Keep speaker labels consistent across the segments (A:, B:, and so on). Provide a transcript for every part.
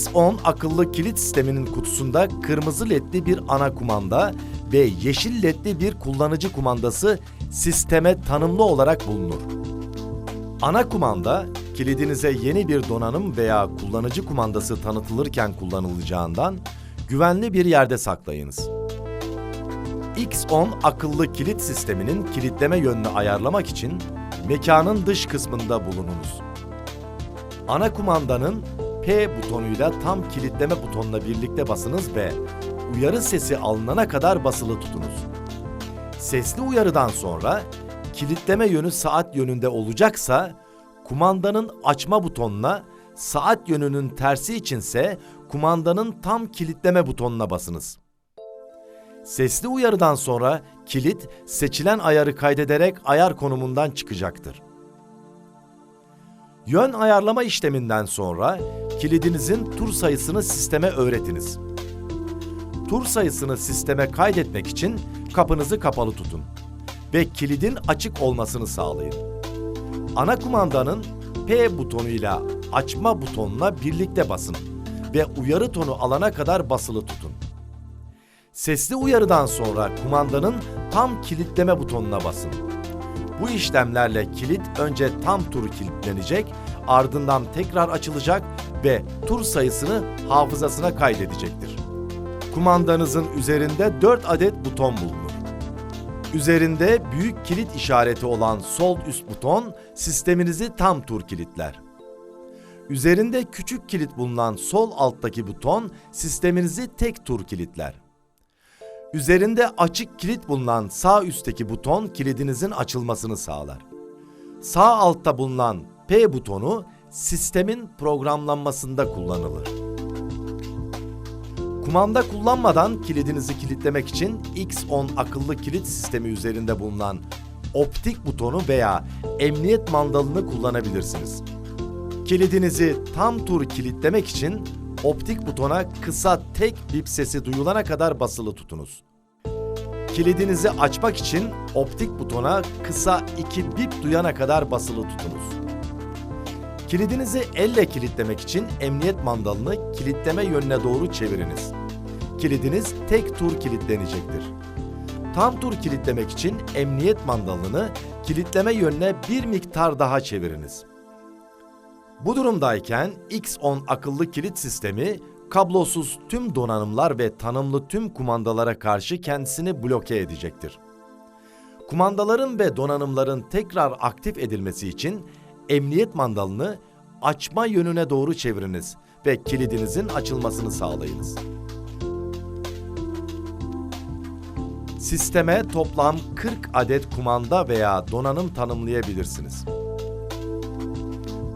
A: X10 akıllı kilit sisteminin kutusunda kırmızı ledli bir ana kumanda ve yeşil ledli bir kullanıcı kumandası sisteme tanımlı olarak bulunur. Ana kumanda, kilidinize yeni bir donanım veya kullanıcı kumandası tanıtılırken kullanılacağından güvenli bir yerde saklayınız. X10 akıllı kilit sisteminin kilitleme yönünü ayarlamak için mekanın dış kısmında bulununuz. Ana kumandanın P butonuyla tam kilitleme butonuna birlikte basınız ve uyarı sesi alınana kadar basılı tutunuz. Sesli uyarıdan sonra kilitleme yönü saat yönünde olacaksa kumandanın açma butonuna, saat yönünün tersi içinse kumandanın tam kilitleme butonuna basınız. Sesli uyarıdan sonra kilit seçilen ayarı kaydederek ayar konumundan çıkacaktır. Yön ayarlama işleminden sonra kilidinizin tur sayısını sisteme öğretiniz. Tur sayısını sisteme kaydetmek için kapınızı kapalı tutun ve kilidin açık olmasını sağlayın. Ana kumandanın P butonuyla açma butonuna birlikte basın ve uyarı tonu alana kadar basılı tutun. Sesli uyarıdan sonra kumandanın tam kilitleme butonuna basın. Bu işlemlerle kilit önce tam tur kilitlenecek, ardından tekrar açılacak ve tur sayısını hafızasına kaydedecektir. Kumandanızın üzerinde 4 adet buton bulunur. Üzerinde büyük kilit işareti olan sol üst buton sisteminizi tam tur kilitler. Üzerinde küçük kilit bulunan sol alttaki buton sisteminizi tek tur kilitler. Üzerinde açık kilit bulunan sağ üstteki buton kilidinizin açılmasını sağlar. Sağ altta bulunan P butonu sistemin programlanmasında kullanılır. Kumanda kullanmadan kilidinizi kilitlemek için X10 akıllı kilit sistemi üzerinde bulunan optik butonu veya emniyet mandalını kullanabilirsiniz. Kilidinizi tam tur kilitlemek için optik butona kısa tek bip sesi duyulana kadar basılı tutunuz. Kilidinizi açmak için optik butona kısa iki bip duyana kadar basılı tutunuz. Kilidinizi elle kilitlemek için emniyet mandalını kilitleme yönüne doğru çeviriniz. Kilidiniz tek tur kilitlenecektir. Tam tur kilitlemek için emniyet mandalını kilitleme yönüne bir miktar daha çeviriniz. Bu durumdayken X10 akıllı kilit sistemi kablosuz tüm donanımlar ve tanımlı tüm kumandalara karşı kendisini bloke edecektir. Kumandaların ve donanımların tekrar aktif edilmesi için emniyet mandalını açma yönüne doğru çeviriniz ve kilidinizin açılmasını sağlayınız. Sisteme toplam 40 adet kumanda veya donanım tanımlayabilirsiniz.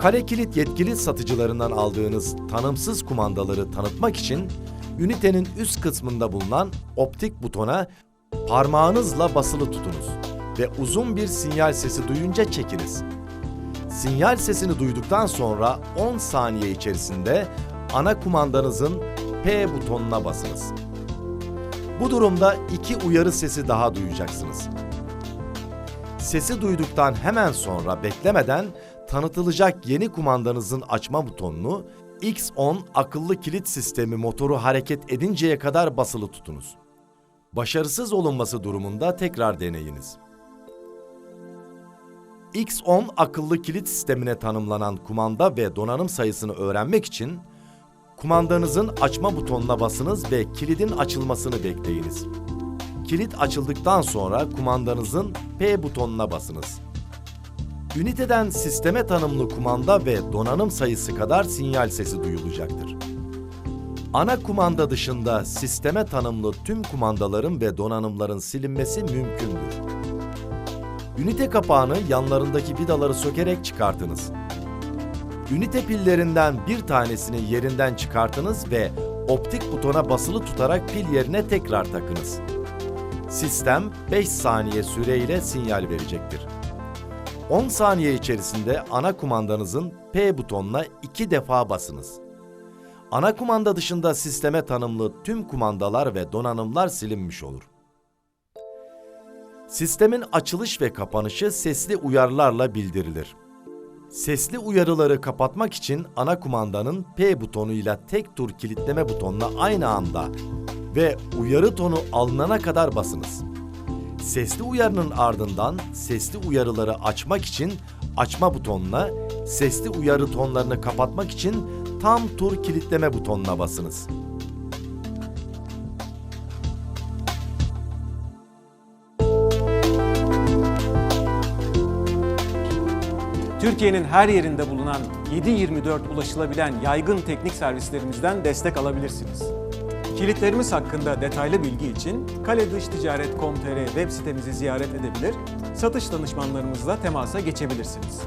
A: Kare kilit yetkili satıcılarından aldığınız tanımsız kumandaları tanıtmak için ünitenin üst kısmında bulunan optik butona parmağınızla basılı tutunuz ve uzun bir sinyal sesi duyunca çekiniz. Sinyal sesini duyduktan sonra 10 saniye içerisinde ana kumandanızın P butonuna basınız. Bu durumda iki uyarı sesi daha duyacaksınız. Sesi duyduktan hemen sonra beklemeden tanıtılacak yeni kumandanızın açma butonunu X10 akıllı kilit sistemi motoru hareket edinceye kadar basılı tutunuz. Başarısız olunması durumunda tekrar deneyiniz. X10 akıllı kilit sistemine tanımlanan kumanda ve donanım sayısını öğrenmek için kumandanızın açma butonuna basınız ve kilidin açılmasını bekleyiniz. Kilit açıldıktan sonra kumandanızın P butonuna basınız. Üniteden sisteme tanımlı kumanda ve donanım sayısı kadar sinyal sesi duyulacaktır. Ana kumanda dışında sisteme tanımlı tüm kumandaların ve donanımların silinmesi mümkündür. Ünite kapağını yanlarındaki vidaları sökerek çıkartınız. Ünite pillerinden bir tanesini yerinden çıkartınız ve optik butona basılı tutarak pil yerine tekrar takınız. Sistem 5 saniye süreyle sinyal verecektir. 10 saniye içerisinde ana kumandanızın P butonuna iki defa basınız. Ana kumanda dışında sisteme tanımlı tüm kumandalar ve donanımlar silinmiş olur. Sistemin açılış ve kapanışı sesli uyarılarla bildirilir. Sesli uyarıları kapatmak için ana kumandanın P butonuyla tek tur kilitleme butonuna aynı anda ve uyarı tonu alınana kadar basınız. Sesli uyarının ardından sesli uyarıları açmak için açma butonuna, sesli uyarı tonlarını kapatmak için tam tur kilitleme butonuna basınız.
B: Türkiye'nin her yerinde bulunan 7-24 ulaşılabilen yaygın teknik servislerimizden destek alabilirsiniz. Kilitlerimiz hakkında detaylı bilgi için kaledışticaret.com.tr web sitemizi ziyaret edebilir, satış danışmanlarımızla temasa geçebilirsiniz.